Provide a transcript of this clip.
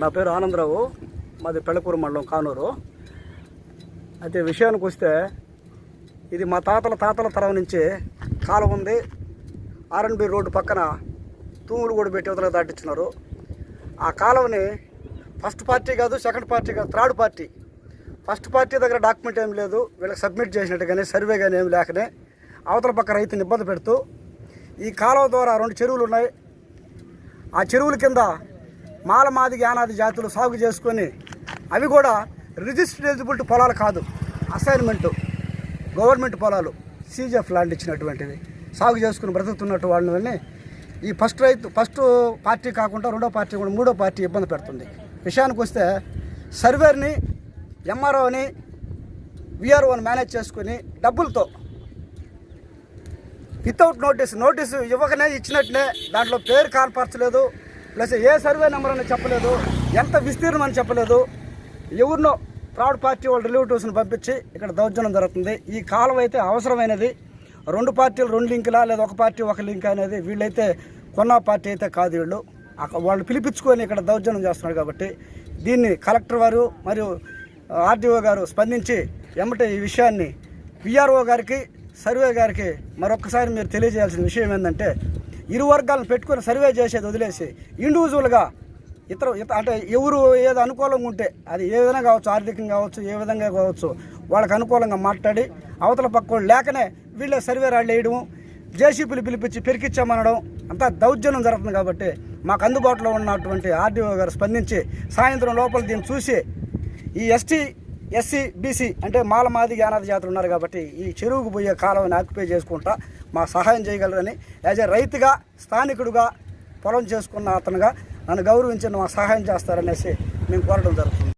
నా పేరు ఆనందరావు. మాది పెళ్ళకూరు మండలం కానూరు. అయితే విషయానికి వస్తే ఇది మా తాతల తాతల తరం నుంచి కాలం ఉంది. ఆర్ఎన్బి రోడ్డు పక్కన తూములు కూడా పెట్టి వదలకు దాటించినారు ఆ కాలువని ఫస్ట్ పార్టీ కాదు సెకండ్ పార్టీ కాదు థర్డ్ పార్టీ. ఫస్ట్ పార్టీ దగ్గర డాక్యుమెంట్ ఏం లేదు వీళ్ళకి సబ్మిట్ చేసినట్టు కానీ సర్వే కానీ ఏం లేకనే అవతల పక్క రైతుని ఇబ్బంది పెడుతూ ఈ కాలువ ద్వారా రెండు చెరువులు ఉన్నాయి. ఆ చెరువుల కింద మాలమాది యానాది జాతులు సాగు చేసుకొని అవి కూడా రిజిస్టర్డ్ ఎలిజిబిలిటీ పొలాలు కాదు అసైన్మెంట్. గవర్నమెంట్ పొలాలు సీజీఎఫ్ ల్యాండ్ ఇచ్చినటువంటివి. సాగు చేసుకుని బ్రతుకుతున్నట్టు వాళ్ళని ఈ ఫస్ట్ రైతు ఫస్ట్ పార్టీ కాకుండా రెండో పార్టీ కూడా మూడో పార్టీ ఇబ్బంది పెడుతుంది. విషయానికి వస్తే సర్వేర్ని ఎంఆర్ఓని విఆర్ఓని మేనేజ్ చేసుకుని డబ్బులతో వితౌట్ నోటీస్ నోటీసు ఇవ్వకనే ఇచ్చినట్టునే దాంట్లో పేరు కనపరచలేదు ప్లస్ ఏ సర్వే నెంబర్ అని చెప్పలేదు ఎంత విస్తీర్ణం అని చెప్పలేదు. ఎవరినో థర్డ్ పార్టీ వాళ్ళ రిలేటివ్స్ని పంపించి ఇక్కడ దౌర్జన్యం జరుగుతుంది. ఈ కాలం అయితే అవసరమైనది. రెండు పార్టీలు రెండు లింకులా లేదా ఒక పార్టీ ఒక లింక్ అనేది వీళ్ళైతే కొన్న పార్టీ అయితే కాదు వీళ్ళు. అక్కడ వాళ్ళు పిలిపించుకొని ఇక్కడ దౌర్జన్యం చేస్తున్నారు కాబట్టి దీన్ని కలెక్టర్ వారు మరియు ఆర్డీఓ గారు స్పందించి ఎమ్మటే ఈ విషయాన్ని విఆర్ఓ గారికి సర్వే గారికి మరొకసారి మీరు తెలియజేయాల్సిన విషయం ఏంటంటే ఇరు వర్గాలను పెట్టుకొని సర్వే చేసేది వదిలేసి ఇండివిజువల్గా ఇతర ఇత అంటే ఎవరు ఏదో అనుకూలంగా ఉంటే అది ఏ విధంగా కావచ్చు ఆర్థికంగా కావచ్చు ఏ విధంగా కావచ్చు వాళ్ళకి అనుకూలంగా మాట్లాడి అవతల పక్క లేకనే వీళ్ళే సర్వే రాళ్ళు వేయడం జేసీపీలు పిలిపించి పెరికిచ్చామనడం అంతా దౌర్జన్యం జరుగుతుంది కాబట్టి మాకు అందుబాటులో ఉన్నటువంటి ఆర్డీఓ గారు స్పందించి సాయంత్రం లోపల దీన్ని చూసి ఈ ఎస్టీ ఎస్సీ బీసీ అంటే మాలమాది యానాది జాతులు ఉన్నారు కాబట్టి ఈ చెరువుకు పోయే కాలువని ఆక్యుపై చేసుకుంటా మా సహాయం చేయగలరని యాజ్ ఎ రైతుగా స్థానికుడుగా పొలం చేసుకున్న అతనుగా నన్ను గౌరవించి మా సహాయం చేస్తారనేసి మేము కోరడం జరుగుతుంది.